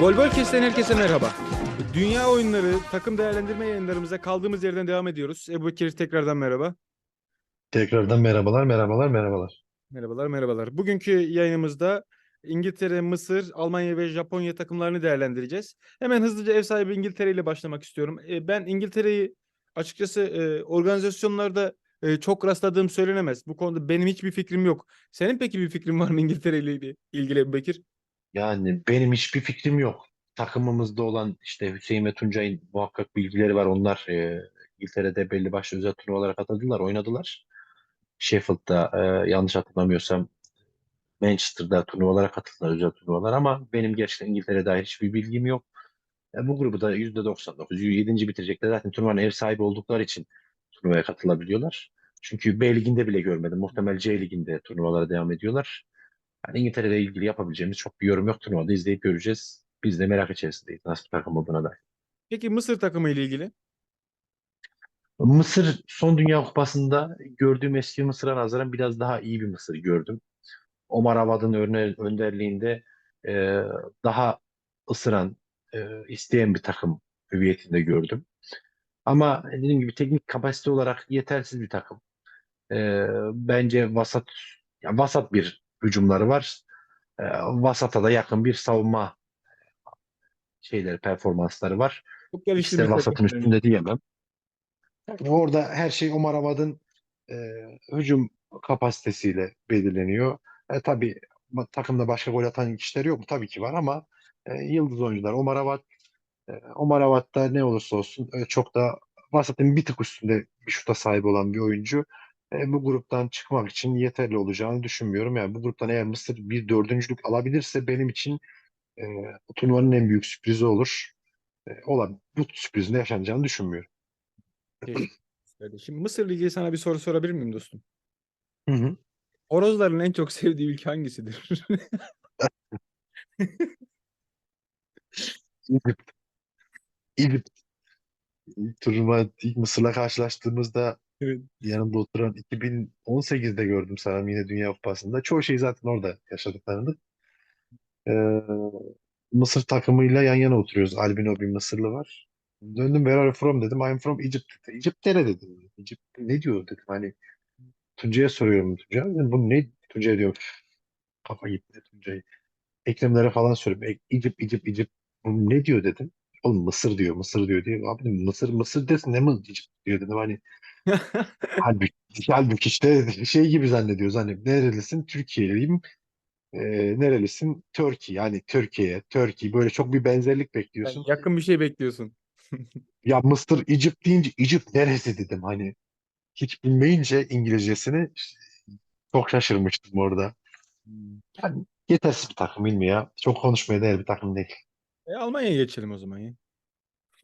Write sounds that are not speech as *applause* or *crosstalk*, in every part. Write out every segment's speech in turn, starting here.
Gol Kes'ten herkese merhaba. Dünya oyunları, takım değerlendirme yayınlarımıza kaldığımız yerden devam ediyoruz. Ebu Bekir tekrardan merhaba. Tekrardan merhabalar, merhabalar, merhabalar. Merhabalar, merhabalar. Bugünkü yayınımızda İngiltere, Mısır, Almanya ve Japonya takımlarını değerlendireceğiz. Hemen hızlıca ev sahibi İngiltere ile başlamak istiyorum. E, Ben İngiltere'yi açıkçası e, organizasyonlarda e, çok rastladığım söylenemez. Bu konuda benim hiçbir fikrim yok. Senin peki bir fikrin var mı İngiltere ile ilgili Bekir? Yani benim hiçbir fikrim yok. Takımımızda olan işte Hüseyin ve Tuncay'ın muhakkak bilgileri var. Onlar e, İngiltere'de belli başlı özel turnuvalara katıldılar, oynadılar. Sheffield'da e, yanlış hatırlamıyorsam Manchester'da turnuvalara katıldılar, özel turnuvalar ama benim gerçekten İngiltere'ye dair hiçbir bilgim yok. E, bu grubu da %99, 7. bitirecekler. Zaten turnuvanın ev sahibi oldukları için turnuvaya katılabiliyorlar. Çünkü B liginde bile görmedim. Muhtemel C liginde turnuvalara devam ediyorlar. Yani İngiltere'yle ilgili yapabileceğimiz çok bir yorum yok. Turnuvada izleyip göreceğiz. Biz de merak içerisindeyiz nasıl takım olduğuna dair. Peki Mısır takımı ile ilgili? Mısır son Dünya Kupası'nda gördüğüm eski Mısır'a nazaran biraz daha iyi bir Mısır gördüm. Omar Avad'ın örne- önderliğinde e, daha ısıran, e, isteyen bir takım hüviyetinde gördüm. Ama dediğim gibi teknik kapasite olarak yetersiz bir takım. E, bence vasat, yani vasat bir hücumları var. E, vasata da yakın bir savunma şeyleri, performansları var. Çok geliştirmişler. vasatın üstünde diyemem. Yani orada her şey Omar Avad'ın e, hücum kapasitesiyle belirleniyor. E, tabii takımda başka gol atan kişiler yok mu? Tabii ki var ama e, yıldız oyuncular. Omar Avad, e, Omar Avad da ne olursa olsun e, çok da vasatın bir tık üstünde bir şuta sahip olan bir oyuncu. E, bu gruptan çıkmak için yeterli olacağını düşünmüyorum. Yani bu gruptan eğer Mısır bir dördüncülük alabilirse benim için e, turnuvanın en büyük sürprizi olur. E, olan bu sürprizin yaşanacağını düşünmüyorum. Teşekkür Şimdi Mısır'la ilgili sana bir soru sorabilir miyim dostum? Hı hı. Horozların en çok sevdiği ülke hangisidir? *laughs* İdlib. İdlib. İlk turnuva ilk Mısır'la karşılaştığımızda Evet. yanımda oturan 2018'de gördüm sanırım yine Dünya Kupası'nda. Çoğu şeyi zaten orada yaşadıklarını. Ee, Mısır takımıyla yan yana oturuyoruz. Albino bir Mısırlı var. Döndüm where are you from dedim. I'm from Egypt. Egypt nere dedim. Egypt ne diyor dedim. Hani Tuncay'a soruyorum Tuncay. Dedim, bu ne? Tuncay diyor. Kafa gitti Tuncay. Eklemlere falan söylüyorum. E, Egypt, Egypt, Egypt. Bu ne diyor dedim. Oğlum Mısır diyor, Mısır diyor diye. Abi dedim, Mısır, Mısır desin ne Egypt diyor dedim. Hani *laughs* halbuki, halbuki işte şey gibi zannediyoruz. Hani nerelisin? Türkiye'liyim. E, nerelisin? Türkiye. Yani Türkiye, Türkiye. Böyle çok bir benzerlik bekliyorsun. yakın bir şey bekliyorsun. *laughs* Ya Mısır, Egypt deyince Egypt neresi dedim. Hani hiç bilmeyince İngilizcesini çok şaşırmıştım orada. Yani yetersiz bir takım bilmiyor ya. Çok konuşmaya değer bir takım değil. E, Almanya'ya geçelim o zaman ya.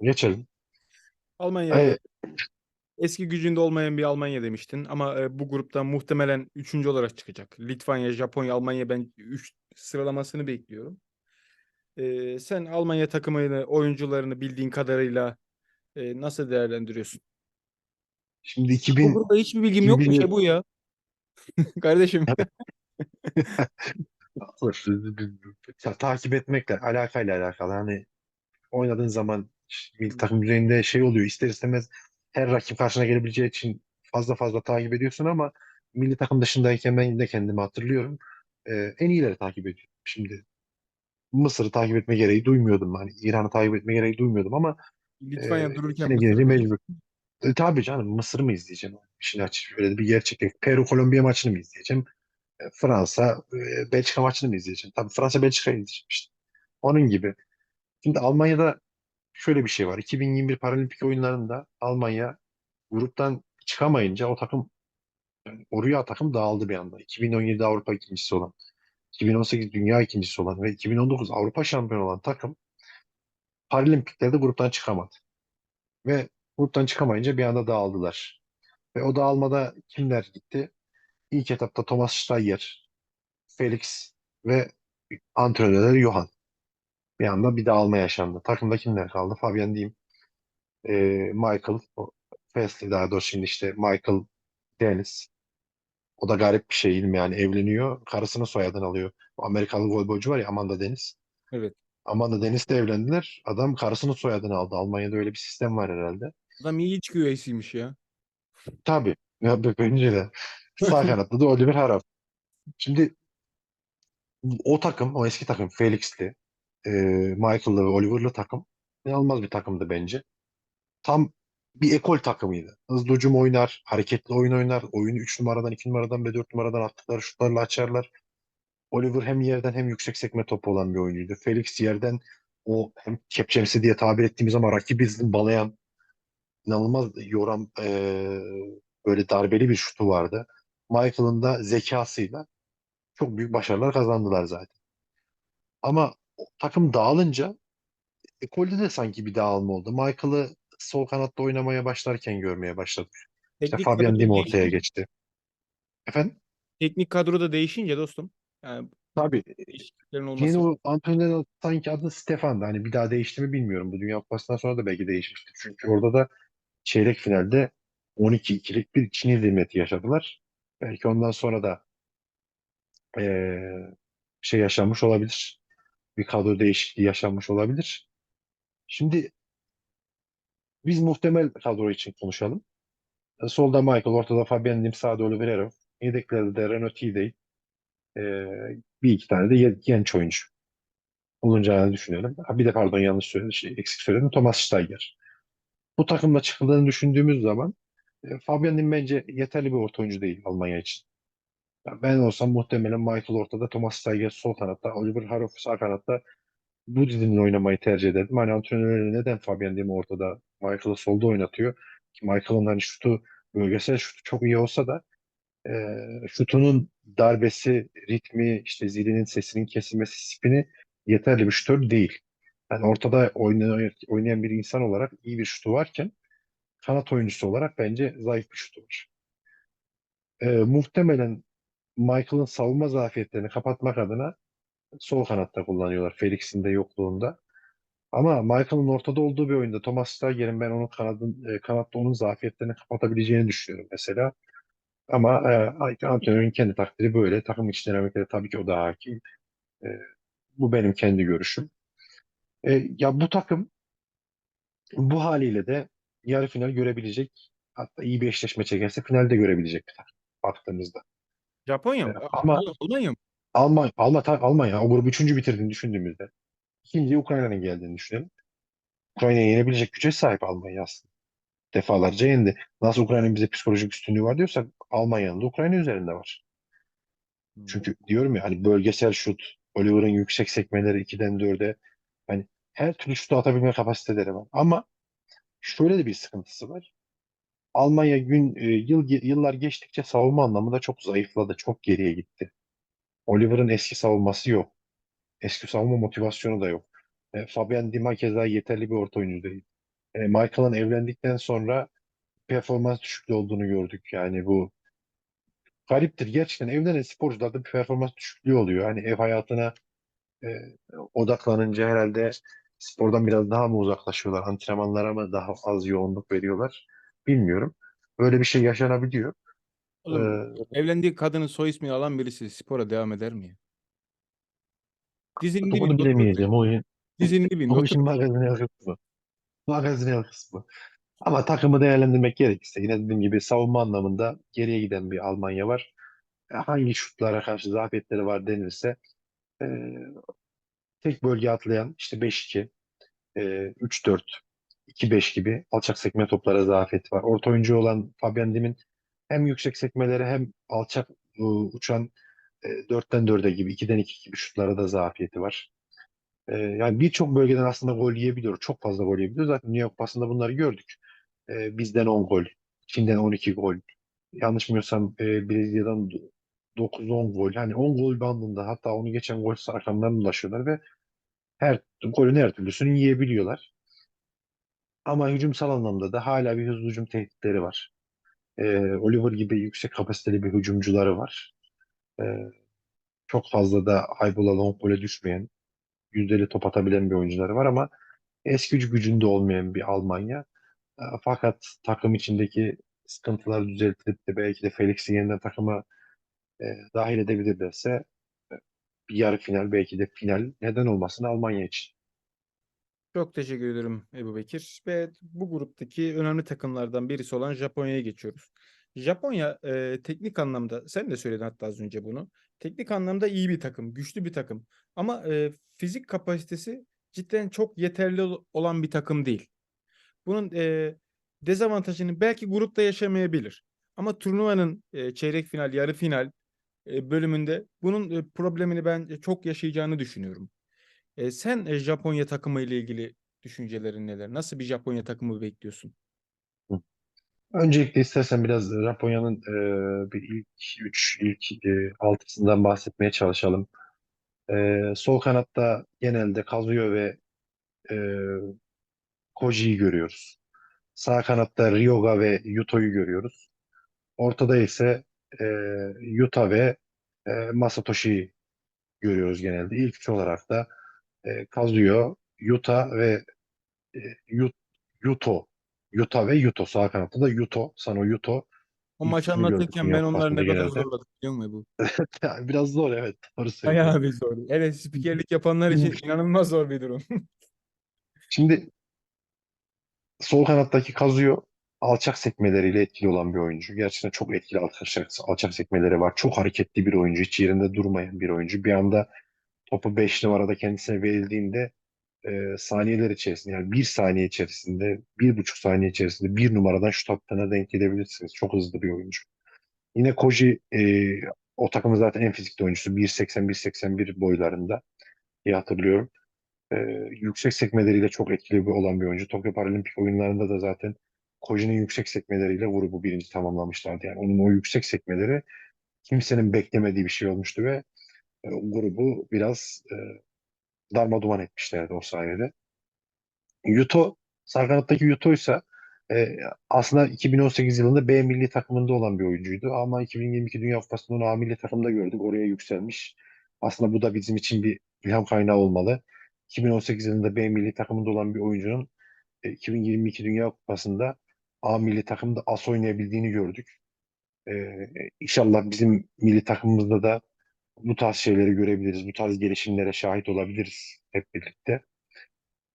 Geçelim. Almanya Ee, eski gücünde olmayan bir Almanya demiştin ama e, bu gruptan muhtemelen üçüncü olarak çıkacak. Litvanya, Japonya, Almanya ben 3 sıralamasını bekliyorum. E, sen Almanya takımını, oyuncularını bildiğin kadarıyla e, nasıl değerlendiriyorsun? şimdi Bu 2000 grupta hiçbir bilgim yok mu 2000 şey bu ya? *laughs* Kardeşim. *laughs* Ta- takip etmekle alakayla alakalı. Hani oynadığın zaman milli takım düzeyinde şey oluyor. ister istemez her rakip karşına gelebileceği için fazla fazla takip ediyorsun ama milli takım dışındayken ben de kendimi hatırlıyorum. Ee, en iyileri takip ediyorum. Şimdi Mısır'ı takip etme gereği duymuyordum. Hani İran'ı takip etme gereği duymuyordum ama Litvanya e, dururken Mısır gelince mecbur. E, tabii canım Mısır'ı mı izleyeceğim? İşin açık öyle bir gerçeklik. Peru Kolombiya maçını mı izleyeceğim? E, Fransa e, Belçika maçını mı izleyeceğim? Tabii Fransa Belçika'yı izleyeceğim işte. Onun gibi. Şimdi Almanya'da şöyle bir şey var. 2021 Paralimpik oyunlarında Almanya gruptan çıkamayınca o takım yani o takım dağıldı bir anda. 2017 Avrupa ikincisi olan, 2018 Dünya ikincisi olan ve 2019 Avrupa şampiyonu olan takım Paralimpiklerde gruptan çıkamadı. Ve gruptan çıkamayınca bir anda dağıldılar. Ve o dağılmada kimler gitti? İlk etapta Thomas Steyer, Felix ve antrenörleri Johan. Bir anda bir dağılma yaşandı. Takımda kimler kaldı? Fabian diyeyim. Ee, Michael, o, Wesley daha doğrusu şimdi işte Michael Dennis. O da garip bir şey ilmi yani evleniyor. Karısının soyadını alıyor. O Amerikalı voleybolcu var ya Amanda Dennis. Evet. Amanda Deniz'le evlendiler. Adam karısının soyadını aldı. Almanya'da öyle bir sistem var herhalde. Adam iyi iç güveysiymiş ya. Tabii. Ya bence de. Sağ kanatta da Oliver Haraf. Şimdi o takım, o eski takım Felix'li, e, Michael'lı ve Oliver'lı takım inanılmaz bir takımdı bence. Tam bir ekol takımıydı. Hızlı hücum oynar, hareketli oyun oynar. Oyunu 3 numaradan, 2 numaradan ve 4 numaradan attıkları şutlarla açarlar. Oliver hem yerden hem yüksek sekme topu olan bir oyuncuydu. Felix yerden o hem kepçemsi diye tabir ettiğimiz ama rakibi balayan inanılmaz yoran eee, böyle darbeli bir şutu vardı. Michael'ın da zekasıyla çok büyük başarılar kazandılar zaten. Ama takım dağılınca ekolde de sanki bir dağılma oldu. Michael'ı sol kanatta oynamaya başlarken görmeye başladık. İşte Teknik Fabian Dim değişince- ortaya geçti. Efendim? Teknik kadro da değişince dostum. Yani Tabii. olması. Yeni o antrenörün sanki adı Stefan'dı. Hani bir daha değişti mi bilmiyorum. Bu Dünya Kupası'ndan sonra da belki değişmiştir. Çünkü orada da çeyrek finalde 12-2'lik bir Çin hizmeti yaşadılar. Belki ondan sonra da eee, şey yaşanmış olabilir. Bir kadro değişikliği yaşanmış olabilir. Şimdi biz muhtemel kadro için konuşalım. E, Solda Michael, ortada Fabian Lim, sağda Oliver Herro. Yedeklerde de Renault Tidey. Eee bir iki tane de genç oyuncu olacağını düşünüyorum. Bir de pardon yanlış söyledim, şey, eksik söyledim. Thomas Steiger. Bu takımla çıkıldığını düşündüğümüz zaman e, Fabian Lim bence yeterli bir orta oyuncu değil Almanya için. Ya ben olsam muhtemelen Michael ortada, Thomas Steiger sol kanatta, Oliver Harov sağ kanatta bu dizinin oynamayı tercih ederdim. Hani antrenörleri neden Fabian Lim'i ortada, Michael'ı solda oynatıyor? Ki Michael'ın hani şutu, bölgesel şutu çok iyi olsa da e, şutunun darbesi, ritmi, işte zilinin sesinin kesilmesi, spini yeterli bir şutör değil. Yani ortada oynayan, oynayan bir insan olarak iyi bir şutu varken kanat oyuncusu olarak bence zayıf bir şutu var. E, muhtemelen Michael'ın savunma zafiyetlerini kapatmak adına sol kanatta kullanıyorlar Felix'in de yokluğunda. Ama Michael'ın ortada olduğu bir oyunda Thomas Stager'in ben onun kanadın, e, kanatta onun zafiyetlerini kapatabileceğini düşünüyorum mesela. Ama e, antrenörün kendi takdiri böyle. Takım içi dinamikleri tabii ki o da hakim. E, bu benim kendi görüşüm. E, ya bu takım bu haliyle de yarı final görebilecek hatta iyi bir eşleşme çekerse finalde görebilecek bir takım baktığımızda. Japonya mı? E, ama- Al- Almanya mı? Almanya, Almanya, Almanya o grubu üçüncü bitirdiğini düşündüğümüzde ikinci Ukrayna'nın geldiğini düşünelim. Ukrayna'yı yenebilecek güce sahip Almanya aslında. Defalarca yendi. Nasıl Ukrayna'nın bize psikolojik üstünlüğü var diyorsak Almanya'nın da Ukrayna üzerinde var. Çünkü diyorum ya hani bölgesel şut, Oliver'ın yüksek sekmeleri 2'den 4'e hani her türlü şutu atabilme kapasiteleri var. Ama şöyle de bir sıkıntısı var. Almanya gün e, yıl yıllar geçtikçe savunma anlamında çok zayıfladı, çok geriye gitti. Oliver'ın eski savunması yok. Eski savunma motivasyonu da yok. E, Fabian Dima keza yeterli bir orta oyuncu değil. E, Michael'ın evlendikten sonra performans düşüklüğü olduğunu gördük. Yani bu gariptir. Gerçekten evlenen sporcularda bir performans düşüklüğü oluyor. Hani ev hayatına e, odaklanınca herhalde spordan biraz daha mı uzaklaşıyorlar? Antrenmanlara mı daha az yoğunluk veriyorlar? Bilmiyorum. Böyle bir şey yaşanabiliyor. Oğlum, Ee, evlendiği kadının soy ismini alan birisi spora devam eder mi ya? Dizinin onu dibinde bilemeyeceğim. O, Dizinin dibinde *laughs* o otur. işin magazinel kısmı. Magazinel kısmı. Ama takımı değerlendirmek gerekirse yine dediğim gibi savunma anlamında geriye giden bir Almanya var. E, Hangi şutlara karşı zafiyetleri var denirse e, tek bölge atlayan işte 5-2, e, 3-4, 2-5 gibi alçak sekme toplara zafiyeti var. Orta oyuncu olan Fabian Dim'in hem yüksek sekmeleri hem alçak e, uçan e, 4'ten 4'e gibi 2'den 2 gibi şutlara da zafiyeti var. E, yani birçok bölgeden aslında gol yiyebiliyor. Çok fazla gol yiyebiliyor. Zaten Dünya Kupası'nda bunları gördük. E, bizden 10 gol, Çin'den 12 gol. Yanlış bilmiyorsam e, Brezilya'dan 9-10 gol. Hani 10 gol bandında hatta onu geçen gol rakamlarına ulaşıyorlar ve her golün her türlüsünü yiyebiliyorlar. Ama hücumsal anlamda da hala bir hızlı hücum tehditleri var. E, Oliver gibi yüksek kapasiteli bir hücumcuları var. E, çok fazla da ball'a long ball'e düşmeyen, yüzdeli top atabilen bir oyuncuları var ama eski gücü gücünde olmayan bir Almanya. E, Fakat takım içindeki sıkıntıları düzeltilip de belki de Felix'i yeniden takıma e, dahil edebilirlerse bir yarı final belki de final neden olmasın Almanya için. Çok teşekkür ederim Ebu Bekir. Ve bu gruptaki önemli takımlardan birisi olan Japonya'ya geçiyoruz. Japonya e, teknik anlamda, sen de söyledin hatta az önce bunu. Teknik anlamda iyi bir takım, güçlü bir takım. Ama e, fizik kapasitesi cidden çok yeterli ol- olan bir takım değil. Bunun e, dezavantajını belki grupta yaşamayabilir. Ama turnuvanın e, çeyrek final, yarı final bölümünde bunun e, problemini ben e, çok yaşayacağını düşünüyorum. E, sen e, Japonya takımı ile ilgili düşüncelerin neler? Nasıl bir Japonya takımı bekliyorsun? Öncelikle istersen biraz Japonya'nın e, bir ilk 3, ilk e, altısından bahsetmeye çalışalım. E, sol kanatta genelde Kazuyo ve e, Koji'yi görüyoruz. Sağ kanatta Ryoga ve Yuto'yu görüyoruz. Ortada ise e, Yuta ve e, Masatoshi'yi görüyoruz genelde. İlk üç olarak da e, Kazuyo, Yuta ve e, Yu- Yuto. Yuta ve Yuto. Sağ kanatta da Yuto. Sano Yuto. O maçı anlatırken ben onları ne kadar zorladım biliyor musun bu? *laughs* Yani biraz zor evet. Doğru Bayağı bir zor. Evet, spikerlik yapanlar için *laughs* inanılmaz zor bir durum. *laughs* Şimdi sol kanattaki Kazuyo alçak sekmeleriyle etkili olan bir oyuncu. Gerçekten çok etkili alçak, alçak sekmeleri var. Çok hareketli bir oyuncu. Hiç yerinde durmayan bir oyuncu. Bir anda topu 5 numarada kendisine verildiğinde e, saniyeler içerisinde yani bir saniye içerisinde, bir buçuk saniye içerisinde bir numaradan şut attığına denk gelebilirsiniz. Çok hızlı bir oyuncu. Yine Koji e, o takımın zaten en fizikli oyuncusu. 1.80-1.81 boylarında diye hatırlıyorum. E, yüksek sekmeleriyle çok etkili bir olan bir oyuncu. Tokyo Paralimpik oyunlarında da zaten Koji'nin yüksek sekmeleriyle grubu birinci tamamlamışlardı. Yani onun o yüksek sekmeleri kimsenin beklemediği bir şey olmuştu ve e, grubu biraz e, darmaduman etmişlerdi o sayede. Yuto, sağ kanattaki Yuto ise e, aslında 2018 yılında B milli takımında olan bir oyuncuydu ama 2022 Dünya Kupası'nda onu A milli takımda gördük. Oraya yükselmiş. Aslında bu da bizim için bir ilham kaynağı olmalı. 2018 yılında B milli takımında olan bir oyuncunun e, 2022 Dünya Kupası'nda A milli takımda as oynayabildiğini gördük. E, inşallah bizim milli takımımızda da bu tarz şeyleri görebiliriz. Bu tarz gelişimlere şahit olabiliriz hep birlikte.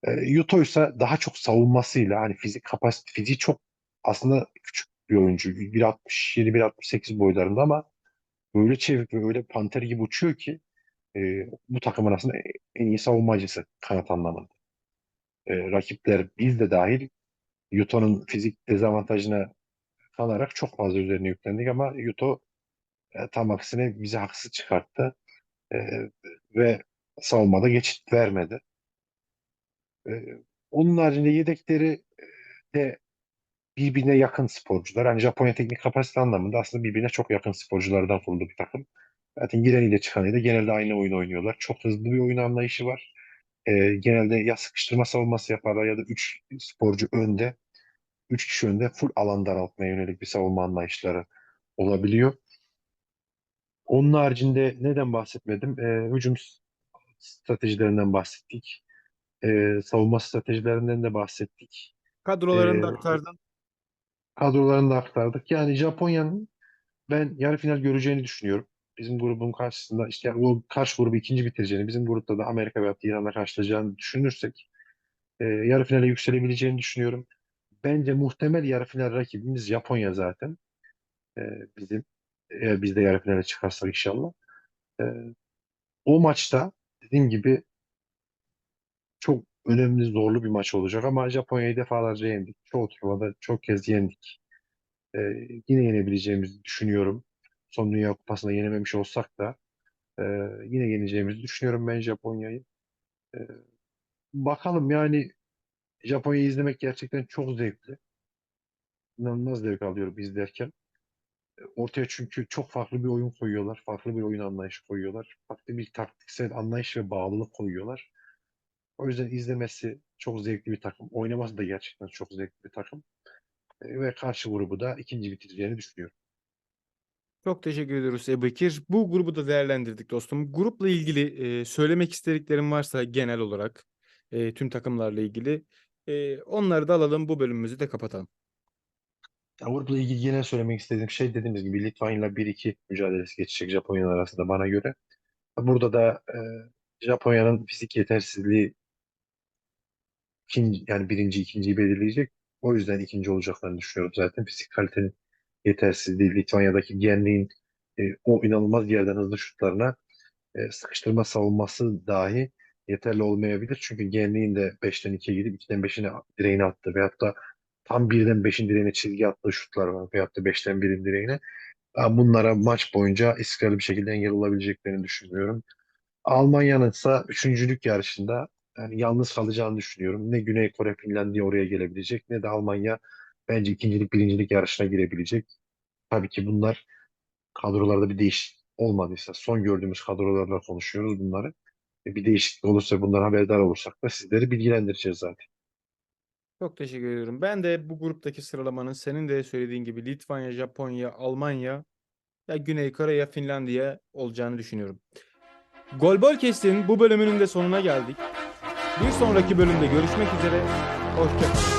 E, Yuto ise daha çok savunmasıyla hani fizik kapasite fiziği çok aslında küçük bir oyuncu. 1.67 1.68 boylarında ama öyle çevik ve öyle panter gibi uçuyor ki e, bu takımın aslında en iyi savunmacısı kanat anlamında. E, rakipler biz de dahil Yuto'nun fizik dezavantajına kalarak çok fazla üzerine yüklendik ama Yuto e, tam aksine bizi haksız çıkarttı E, ve savunmada geçit vermedi. E, onun haricinde yedekleri de birbirine yakın sporcular. Hani Japonya teknik kapasite anlamında aslında birbirine çok yakın sporculardan kurulu bir takım. Zaten gireniyle çıkanıyla genelde aynı oyun oynuyorlar. Çok hızlı bir oyun anlayışı var. Ee, genelde ya sıkıştırma savunması yaparlar ya da 3 sporcu önde. 3 kişi önde full alan daraltmaya yönelik bir savunma anlayışları olabiliyor. Onun haricinde neden bahsetmedim? Ee, hücum stratejilerinden bahsettik. Ee, savunma stratejilerinden de bahsettik. Kadrolarını da Ee, aktardın. kadrolarını da aktardık. Yani Japonya'nın ben yarı final göreceğini düşünüyorum. Bizim grubun karşısında işte o karşı grubu ikinci bitireceğini, bizim grupta da Amerika veya İran'la karşılayacağını düşünürsek e, yarı finale yükselebileceğini düşünüyorum. Bence muhtemel yarı final rakibimiz Japonya zaten. E, bizim eğer biz de yarı finale çıkarsak inşallah. E, o maçta dediğim gibi çok önemli, zorlu bir maç olacak ama Japonya'yı defalarca yendik. Çoğu turnuvada çok kez yendik. E, yine yenebileceğimizi düşünüyorum. Son Dünya Kupası'nda yenememiş olsak da e, yine yeneceğimizi düşünüyorum ben Japonya'yı. E, bakalım yani Japonya'yı izlemek gerçekten çok zevkli. İnanılmaz zevk alıyorum izlerken. E, Ortaya çünkü çok farklı bir oyun koyuyorlar. Farklı bir oyun anlayışı koyuyorlar. Farklı bir taktiksel anlayış ve bağlılık koyuyorlar. O yüzden izlemesi çok zevkli bir takım. Oynaması da gerçekten çok zevkli bir takım. E, ve karşı grubu da ikinci bitireceğini düşünüyorum. Çok teşekkür ediyoruz Ebu Bekir. Bu grubu da değerlendirdik dostum. Grupla ilgili e, söylemek istediklerim varsa genel olarak e, tüm takımlarla ilgili e, onları da alalım. Bu bölümümüzü de kapatalım. Avrupa ilgili genel söylemek istediğim şey dediğimiz gibi Litvanya'yla 1-2 mücadelesi geçecek Japonya arasında bana göre. Burada da e, Japonya'nın fizik yetersizliği ikinci, yani birinci ikinciyi belirleyecek. O yüzden ikinci olacaklarını düşünüyorum zaten. Fizik kalitenin yetersizliği, Litvanya'daki genliğin e, o inanılmaz yerden hızlı şutlarına e, sıkıştırma savunması dahi yeterli olmayabilir. Çünkü genliğin de 5'ten 2'ye gidip 2'den 5'ine direğine attı. Veyahut da tam 1'den 5'in direğine çizgi attığı şutlar var. Veyahut da 5'ten 1'in direğine. Ben bunlara maç boyunca istikrarlı bir şekilde engel olabileceklerini düşünmüyorum. Almanya'nın ise üçüncülük yarışında yani yalnız kalacağını düşünüyorum. Ne Güney Kore, Finlandiya oraya gelebilecek ne de Almanya bence ikincilik, birincilik yarışına girebilecek. Tabii ki bunlar kadrolarda bir değişiklik olmadıysa son gördüğümüz kadrolarla konuşuyoruz bunları. E, Bir değişiklik olursa bundan haberdar olursak da sizleri bilgilendireceğiz zaten. Çok teşekkür ediyorum. Ben de bu gruptaki sıralamanın senin de söylediğin gibi Litvanya, Japonya, Almanya ya Güney Kore ya Finlandiya olacağını düşünüyorum. Golbol Kest'in bu bölümünün de sonuna geldik. Bir sonraki bölümde görüşmek üzere. Hoşçakalın.